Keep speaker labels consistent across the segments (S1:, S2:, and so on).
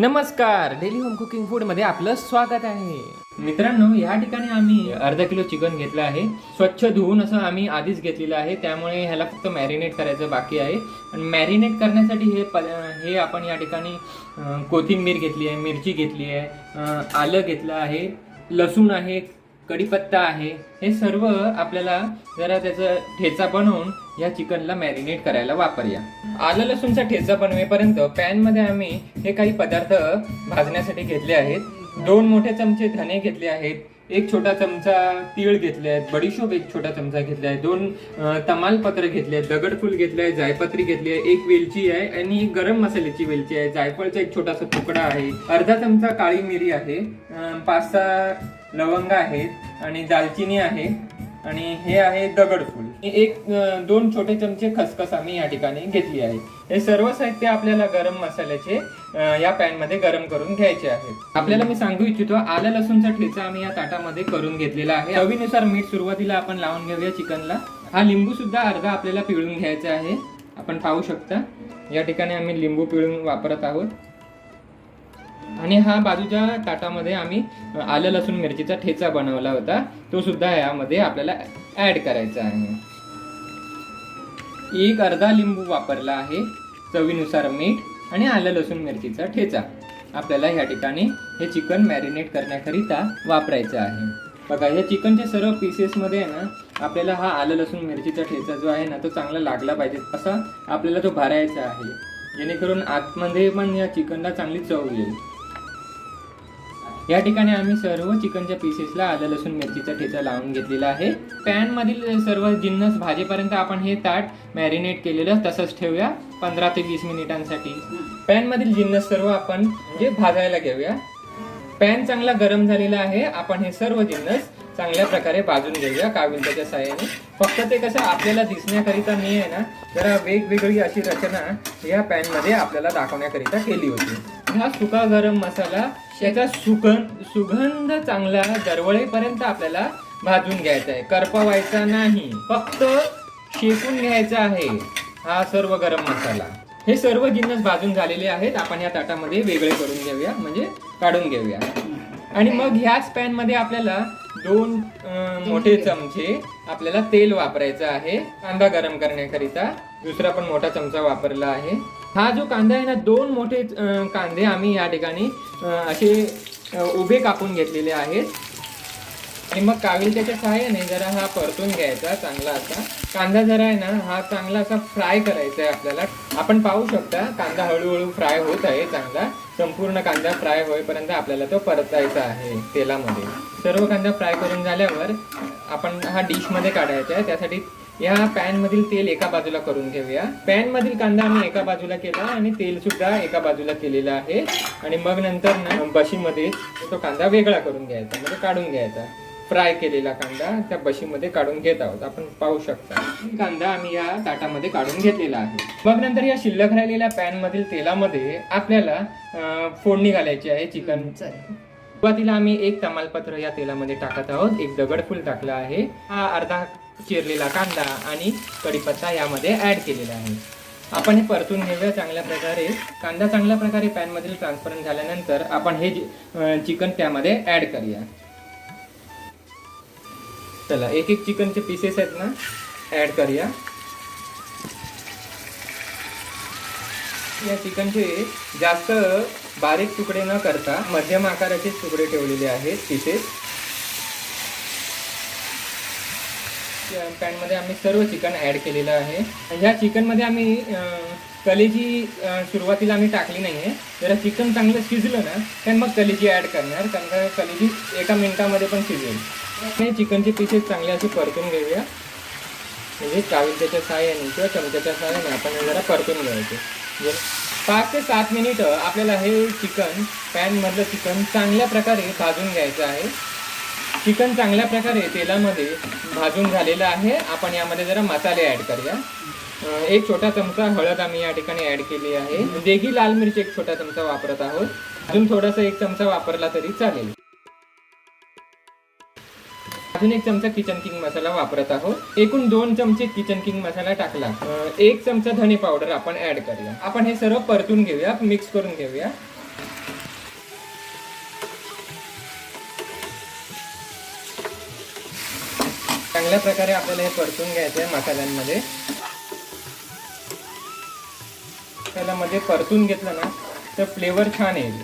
S1: नमस्कार daily home cooking फूडमध्ये आपलं स्वागत आहे. मित्रांनो या ठिकाणी आम्ही अर्धा किलो चिकन घेतलं आहे. स्वच्छ धुवून असं आम्ही आधीच घेतलेलं आहे. त्यामुळे ह्याला फक्त मॅरिनेट करायचं बाकी आहे. आणि मॅरिनेट करण्यासाठी हे प हे आपण या ठिकाणी कोथिंबीर घेतली आहे मिरची घेतली आहे आलं घेतलं आहे लसूण आहे कढीपत्ता आहे. हे सर्व आपल्याला जरा त्याचा ठेचा बनवून या चिकनला मॅरिनेट करायला वापरूया. आलं लसूणचा ठेचा बनवेपर्यंत पॅनमध्ये आम्ही हे काही पदार्थ भाजण्यासाठी घेतले आहेत. दोन मोठे चमचे धने घेतले आहेत. एक छोटा चमचा तीळ घेतले आहेत. बडीशोप एक छोटा चमचा घेतला आहे. दोन तमालपत्र घेतले आहेत. दगडफूल घेतले आहे. जायपत्री घेतली आहे. एक वेलची आहे आणि एक गरम मसाल्याची वेलची आहे. जायफळचा एक छोटासा तुकडा आहे. अर्धा चमचा काळी मिरी आहे. पाच सहा लवंग आहेत आणि दालचिनी आहे आणि हे आहे दगडफूल एक दोन छोटे चमचे खसखस आम्ही या ठिकाणी घेतली आहे. हे सर्व साहित्य आपल्याला गरम मसाल्याचे या पॅनमध्ये गरम करून घ्यायचे आहे. आपल्याला मी सांगू इच्छितो आलं लसूणचा ठेचा आम्ही या ताटामध्ये करून घेतलेला आहे. चवीनुसार मीठ सुरुवातीला आपण लावून घेऊया चिकनला. हा लिंबू सुद्धा अर्धा आपल्याला पिळून घ्यायचा आहे. आपण पाहू शकता या ठिकाणी आम्ही लिंबू पिळून वापरत आहोत. आणि हा बाजूच्या ताटामध्ये आम्ही आलं लसूण मिरचीचा ठेचा बनवला होता. तो सुद्धा यामध्ये आपल्याला ॲड करायचा आहे. एक अर्धा लिंबू वापरला आहे चवीनुसार मीठ आणि आलं लसूण मिरचीचा ठेचा. आपल्याला ह्या ठिकाणी हे चिकन मॅरिनेट करण्याकरिता वापरायचं आहे. बघा या चिकनच्या सर्व पीसेसमध्ये आहे ना आपल्याला हा आलं लसूण मिरचीचा ठेचा जो आहे ना तो चांगला लागला पाहिजे असा आपल्याला तो भरायचा आहे. जेणेकरून आतमध्ये पण या चिकनला चांगली चव येईल. या ठिकाणी आम्ही सर्व चिकनच्या पीसेसला आलं लसूण मिरचीचा ठेचा लावून घेतलेला आहे. पॅनमधील सर्व जिन्नस भाजेपर्यंत आपण हे ताट मॅरिनेट केलेलं तसंच ठेवूया पंधरा ते वीस मिनिटांसाठी. पॅनमधील जिन्नस सर्व आपण म्हणजे भाजायला घेऊया. पॅन चांगला गरम झालेला आहे. आपण हे सर्व जिन्नस चांगल्या प्रकारे भाजून घेऊया काविलच्या साह्याने. फक्त ते कसं आपल्याला दिसण्याकरिता मी आहे ना जरा वेगवेगळी अशी रचना या पॅनमध्ये आपल्याला दाखवण्याकरिता केली होती. हा सुका गरम मसाला याचा सुगंध सुगंध चांगला दरवळेपर्यंत आपल्याला भाजून घ्यायचा आहे. करपवायचा नाही. फक्त शेकून घ्यायचा आहे हा सर्व गरम मसाला. हे सर्व जिन्नस भाजून झालेले आहेत. आपण या ताटामध्ये वेगळे करून घेऊया म्हणजे काढून घेऊया. आणि मग ह्याच पॅनमध्ये आपल्याला दोन मोठे चमचे आपल्याला तेल वापरायचं आहे. कांदा गरम करण्याकरिता दुसरा पण मोठा चमचा वापरला आहे. हा जो कांदा आहे ना दोन मोठे कांदे आम्ही या ठिकाणी असे उभे कापून घेतलेले आहेत. आणि मग काविलच्या सहाय्याने जरा हा परतून घ्यायचा चांगला असा. कांदा जरा आहे ना हा चांगला असा फ्राय करायचा आहे आपल्याला. आपण पाहू शकता कांदा हळूहळू फ्राय होत आहे चांगला. संपूर्ण कांदा फ्राय होईपर्यंत आपल्याला तो परतायचा आहे तेलामध्ये. सर्व कांदा फ्राय करून झाल्यावर आपण हा डिशमध्ये काढायचा आहे. त्यासाठी या पॅन मधील तेल एका बाजूला करून घेऊया. पॅन मधील कांदा आम्ही एका बाजूला केला आणि तेल सुद्धा एका बाजूला केलेला आहे. आणि मग नंतर ना बशीमध्ये तो कांदा वेगळा करून घ्यायचा म्हणजे काढून घ्यायचा. फ्राय केलेला कांदा त्या बशीमध्ये काढून घेत आहोत. आपण पाहू शकता. कांदा आम्ही या ताटामध्ये काढून घेतलेला आहे. मग नंतर या शिल्लक राहिलेल्या पॅन मधील तेलामध्ये आपल्याला फोडणी घालायची आहे चिकन. सुरुवातीला आम्ही एक तमालपत्र या तेलामध्ये टाकत आहोत. एक दगडफूल टाकला आहे. हा अर्धा चिरलेला कांदा आणि कढीपत्ता यामध्ये ऍड केलेला आहे. आपण हे परतून घेऊया चांगल्या प्रकारे. कांदा चांगल्या प्रकारे पॅन मधील ट्रान्सपरंट झाल्यानंतर आपण हे चिकन त्यामध्ये ऍड करूया. चला एक एक चिकनचे पीसेस आहेत ना ऍड करूया. या चिकनचे जास्त बारीक तुकडे न करता मध्यम आकाराचे तुकडे ठेवलेले आहेत पीसेस पॅनमध्ये आम्ही सर्व चिकन ॲड केलेलं आहे. ह्या चिकनमध्ये आम्ही कलेजी सुरुवातीला आम्ही टाकली नाही आहे. जरा चिकन चांगलं शिजलं ना तर मग कलेजी ॲड करणार. कारण का कलेजी एका मिनटामध्ये पण शिजेल. हे चिकनचे पीसेस चांगले असे परतून घेऊया. म्हणजे काविलच्या सहाय्याने किंवा चमच्याच्या सहाय्याने आपण जरा परतून घ्यायचे. म्हणजे पाच ते सात मिनिटं आपल्याला हे चिकन पॅनमधलं चिकन चांगल्या प्रकारे भाजून घ्यायचं आहे. चिकन चांगल्या प्रकारे तेलामध्ये भाजून झालेलं आहे. आपण यामध्ये जरा मसाले ऍड करूया. एक छोटा चमचा हळद आम्ही या ठिकाणी ऍड केली आहे. देगी लाल मिरची एक छोटा चमचा वापरत आहोत. अजून थोडासा एक चमचा वापरला तरी चालेल. अजून एक चमचा किचन किंग मसाला वापरत आहोत. एकूण दोन चमचे किचन किंग मसाला टाकला. एक चमचा धने पावडर आपण ऍड करूया. आपण हे सर्व परतून घेऊया मिक्स करून घेऊया. चांगल्या प्रकारे आपल्याला हे परतून घ्यायचं आहे मसाल्यांमध्ये. त्याला मध्ये परतून घेतलं ना तर फ्लेवर छान येईल.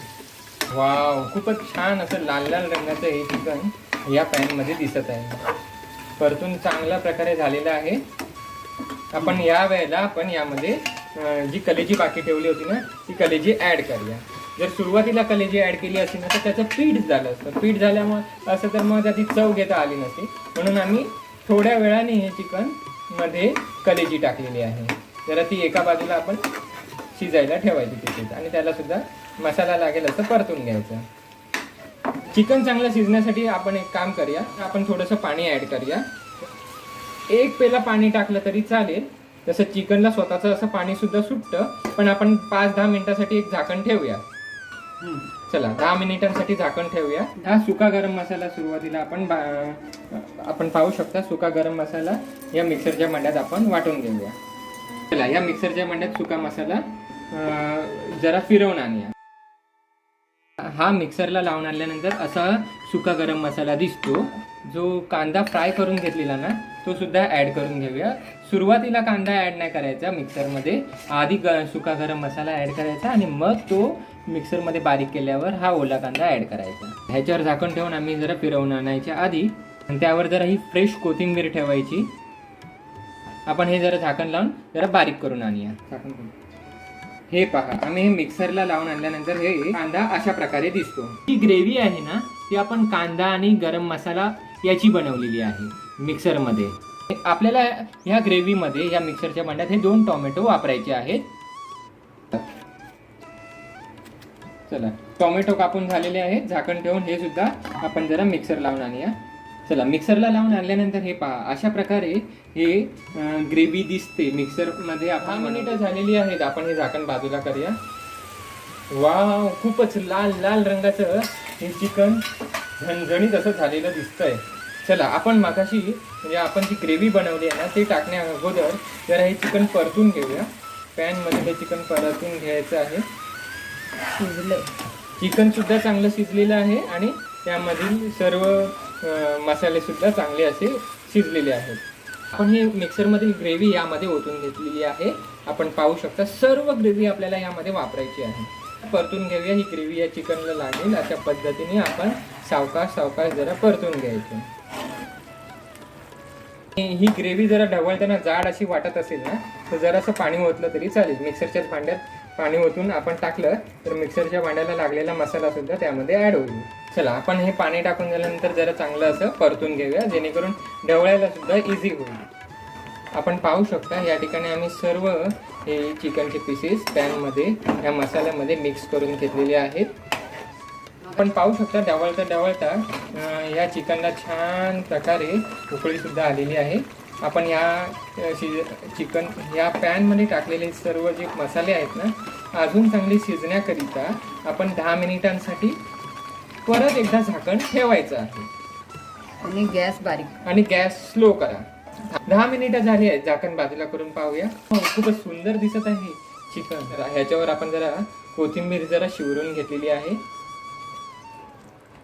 S1: वाव खूपच छान असं लाल लाल रंगाचं हे चिकन या पॅनमध्ये दिसत आहे. परतून चांगल्या प्रकारे झालेलं आहे. आपण या वेळेला आपण यामध्ये जी कलेजी बाकी ठेवली होती ना ती कलेजी ॲड करूया. जर सुरुवातीला कलेजी ॲड केली असती ना तर त्याचं पीठ झालं असतं. पीठ झाल्यामुळे असं तर मग त्याची चव घेता आली नसती. म्हणून आम्ही थोड्या वेळाने हे चिकनमध्ये कलेजी टाकलेली आहे. जरा ती एका बाजूला आपण शिजायला ठेवायची तिथेच आणि त्याला सुद्धा मसाला लागेल असं परतून घ्यायचं. चिकन चांगलं शिजण्यासाठी आपण एक काम करूया. आपण थोडंसं पाणी ॲड करूया. एक पेला पाणी टाकलं तरी चालेल. जसं चिकनला स्वतःचं असं पाणीसुद्धा सुटतं पण आपण पाच दहा मिनटासाठी एक झाकण ठेवूया. चला दहा मिनिटांसाठी झाकण ठेवूया. हा सुका गरम मसाला सुरुवातीला आपण आपण पाहू शकता सुका गरम मसाला या मिक्सरच्या मंड्यात आपण वाटून घेऊया. चला या मिक्सरच्या मंड्यात सुका मसाला जरा फिरवून आणूया. हा मिक्सरला लावून आणल्यानंतर असा सुका गरम मसाला दिसतो. जो कांदा फ्राय करून घेतलेला ना तो सुद्धा ॲड करून घेऊया. सुरुवातीला कांदा ॲड नाही करायचा मिक्सरमध्ये आधी ग सुका गरम मसाला ॲड करायचा आणि मग तो मिक्सरमध्ये बारीक केल्यावर हा ओला कांदा ॲड करायचा. ह्याच्यावर झाकण ठेवून आम्ही जरा फिरवून आणायच्या आधी आणि त्यावर जरा ही फ्रेश कोथिंबीर ठेवायची. आपण हे जरा झाकण लावून जरा बारीक करून आणूया. झाकण. हे पहा आम्ही हे मिक्सरला लावून आणल्यानंतर हे कांदा अशा प्रकारे दिसतो. ही ग्रेव्ही आहे ना ती आपण कांदा आणि गरम मसाला याची बनवलेली आहे. मिक्सरमध्ये. आपल्याला ह्या ग्रेव्हीमध्ये या मिक्सरच्या भांड्यात हे दोन टोमॅटो वापरायचे आहेत. चला टोमॅटो कापून झालेले आहेत. झाकण ठेवून हे सुद्धा आपण जरा मिक्सर लावून आणूया. चला मिक्सरला लावून आणल्यानंतर हे पहा अशा प्रकारे हे ग्रेव्ही दिसते. मिक्सरमध्ये दहा मिनिटं झालेली आहेत. आपण हे झाकण बाजूला करूया. वाव खूपच लाल लाल रंगाचं हे चिकन झणझणीत असं झालेलं दिसतंय. चला आपण मागाशी म्हणजे आपण जी ग्रेव्ही बनवली आहे ना ते टाकण्या अगोदर जरा हे चिकन परतून घेऊया. पॅनमध्ये हे चिकन परतून घ्यायचं आहे.
S2: शिजलं.
S1: चिकन सुद्धा चांगलं शिजलेलं आहे आणि त्यामधील सर्व अ, मसाले सुद्धा चांगले असे शिजलेले आहेत. आपण ही मिक्सरमधील ग्रेव्ही यामध्ये ओतून घेतलेली आहे. आपण पाहू शकता सर्व ग्रेव्ही आपल्याला यामध्ये वापरायची आहे. परतून घेऊया ही ग्रेव्ही या चिकनला लागेल. अशा पद्धतीने आपण सावकाश सावकाश जरा परतून घ्यायची. ही ग्रेव्ही जरा ढवळताना जाड अशी वाटत असेल ना तर जरासं पाणी ओतलं तरी चालेल. मिक्सरच्याच भांड्यात पाणी ओतून आपण टाकलं तर मिक्सरच्या भांड्याला लागलेला मसाला सुद्धा त्यामध्ये ॲड होईल. चला आपण हे पाणी टाकून झाल्यानंतर जरा चांगलं असं परतून घेऊया जेणेकरून ढवळायला सुद्धा इझी होईल. आपण पाहू शकता या ठिकाणी आम्ही सर्व हे चिकनचे पीसेस पॅनमध्ये या मसाल्यामध्ये मिक्स करून घेतलेले आहेत. आपण पाहू शकता डवळता डवळता या चिकनला छान प्रकारे उकळी सुद्धा आलेली आहे. आपण या शिज चिकन या पॅनमध्ये टाकलेले सर्व जे मसाले आहेत ना अजून चांगले शिजण्याकरिता आपण दहा मिनिटांसाठी परत एकदा झाकण ठेवायचं आहे.
S2: आणि गॅस बारीक.
S1: आणि गॅस स्लो करा. दहा मिनिटं झाली आहेत झाकण बाजूला करून पाहूया. हो, खूपच सुंदर दिसत आहे चिकन. ह्याच्यावर आपण जरा कोथिंबीर जरा शिवरून घेतलेली आहे.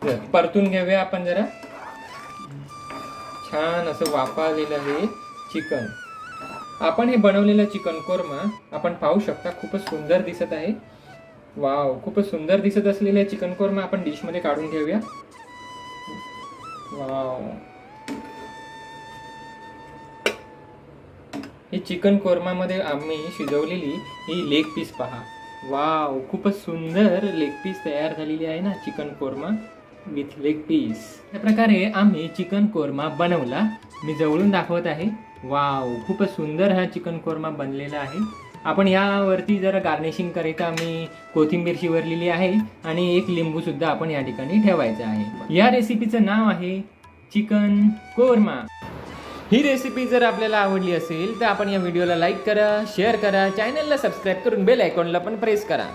S1: परतून घेऊया आपण जरा. छान असं वापरलेलं आहे चिकन. आपण हे बनवलेलं चिकन कोरमा आपण पाहू शकता खूपच सुंदर दिसत आहे. वाव खूपच सुंदर दिसत असलेले चिकन कोरमा आपण डिशमध्ये काढून घेऊया. वाव. ही चिकन कोरमामध्ये आम्ही शिजवलेली ही लेग पीस पहा. वाव खूपच सुंदर लेग पीस तयार झालेली आहे ना chicken korma. With leg piece या प्रकारे आम्ही चिकन कोरमा बनवला. मी जवळून दाखवत आहे. वाव खूपच सुंदर हा चिकन कोरमा बनलेला आहे. आपण यावरती जर गार्निशिंग करिता आम्ही कोथिंबीर शिवरलेली आहे आणि एक लिंबू सुद्धा आपण या ठिकाणी ठेवायचं आहे. या रेसिपीचं नाव आहे चिकन कोरमा. ही रेसिपी जर आपल्याला आवडली असेल तर आपण या व्हिडिओला लाईक करा शेअर करा चॅनलला सबस्क्राईब करून बेल आयकॉनला पण प्रेस करा.